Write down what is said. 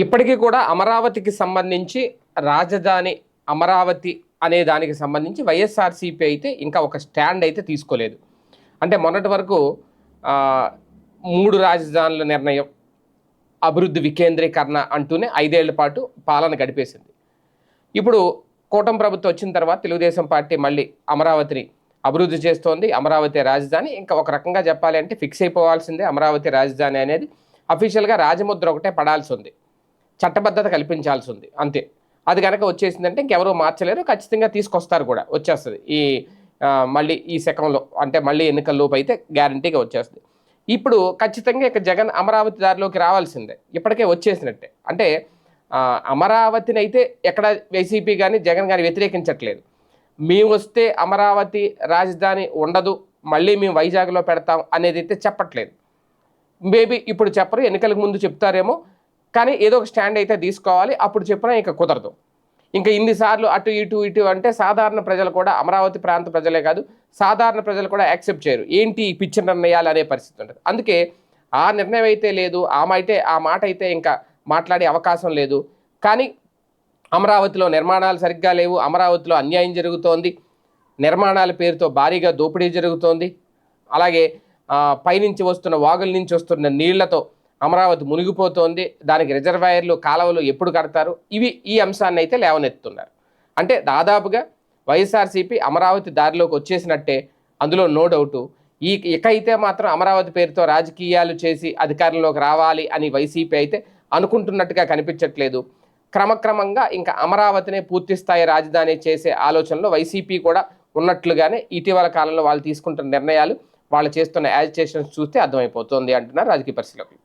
ఇప్పటికీ కూడా అమరావతికి సంబంధించి రాజధాని అమరావతి అనే దానికి సంబంధించి వైఎస్ఆర్సీపీ అయితే ఇంకా ఒక స్టాండ్ అయితే తీసుకోలేదు. అంటే మొన్నటి వరకు మూడు రాజధానుల నిర్ణయం అభివృద్ధి వికేంద్రీకరణ అంటూనే ఐదేళ్ళ పాటు పాలన గడిపేసింది. ఇప్పుడు కూటమి ప్రభుత్వం వచ్చిన తర్వాత తెలుగుదేశం పార్టీ మళ్ళీ అమరావతిని అభివృద్ధి చేస్తోంది. అమరావతి రాజధాని ఇంకా ఒక రకంగా చెప్పాలి అంటే ఫిక్స్ అయిపోవాల్సిందే అమరావతి రాజధాని అనేది. అఫీషియల్గా రాజముద్ర ఒకటే పడాల్సి ఉంది. చట్టబద్ధత కల్పించాల్సి ఉంది అంతే. అది కనుక వచ్చేసిందంటే ఇంకెవరూ మార్చలేరు. ఖచ్చితంగా తీసుకొస్తారు కూడా. వచ్చేస్తుంది. ఈ మళ్ళీ ఈ శకంలో అంటే మళ్ళీ ఎన్నికల లోపు అయితే గ్యారంటీగా వచ్చేస్తుంది. ఇప్పుడు ఖచ్చితంగా ఇక జగన్ అమరావతి దారిలోకి రావాల్సిందే. ఇప్పటికే వచ్చేసినట్టే. అంటే అమరావతిని అయితే ఎక్కడ వైసీపీ కానీ జగన్ కానీ వ్యతిరేకించట్లేదు. మేము వస్తే అమరావతి రాజధాని ఉండదు. మళ్ళీ మేము వైజాగ్లో పెడతాం అనేది అయితే చెప్పట్లేదు. మేబీ ఇప్పుడు చెప్పరు. ఎన్నికలకు ముందు చెప్తారేమో. కానీ ఏదో ఒక స్టాండ్ అయితే తీసుకోవాలి. అప్పుడు చెప్పినా ఇంకా కుదరదు. ఇంకా ఇన్నిసార్లు అటు ఇటు ఇటు అంటే సాధారణ ప్రజలు కూడా అమరావతి ప్రాంత ప్రజలే కాదు సాధారణ ప్రజలు కూడా యాక్సెప్ట్ చేయరు. ఏంటి ఈ పిచ్చి నిర్ణయాలు అనే పరిస్థితి ఉంటుంది. అందుకే ఆ నిర్ణయం అయితే లేదు ఆమె అయితే ఆ మాట అయితే ఇంకా మాట్లాడే అవకాశం లేదు. కానీ అమరావతిలో నిర్మాణాలు సరిగ్గా లేవు అమరావతిలో అన్యాయం జరుగుతోంది నిర్మాణాల పేరుతో భారీగా దోపిడీ జరుగుతోంది. అలాగే పైనుంచి వస్తున్న వాగుల నుంచి వస్తున్న నీళ్ళతో అమరావతి మునిగిపోతోంది. దానికి రిజర్వాయర్లు కాలువలు ఎప్పుడు కడతారు? ఇవి ఈ అంశాన్ని అయితే లేవనెత్తుతున్నారు. అంటే దాదాపుగా వైఎస్ఆర్సీపీ అమరావతి దారిలోకి వచ్చేసినట్టే అందులో నో డౌటు. ఈ ఇక అయితే మాత్రం అమరావతి పేరుతో రాజకీయాలు చేసి అధికారంలోకి రావాలి అని వైసీపీ అయితే అనుకుంటున్నట్టుగా కనిపించట్లేదు. క్రమక్రమంగా ఇంకా అమరావతినే పూర్తిస్థాయి రాజధాని చేసే ఆలోచనలో వైసీపీ కూడా ఉన్నట్లుగానే ఇటీవల కాలంలో వాళ్ళు తీసుకుంటున్న నిర్ణయాలు వాళ్ళు చేస్తున్న యాజిటేషన్స్ చూస్తే అర్థమైపోతుంది అంటున్నారు రాజకీయ పరిశీలకులు.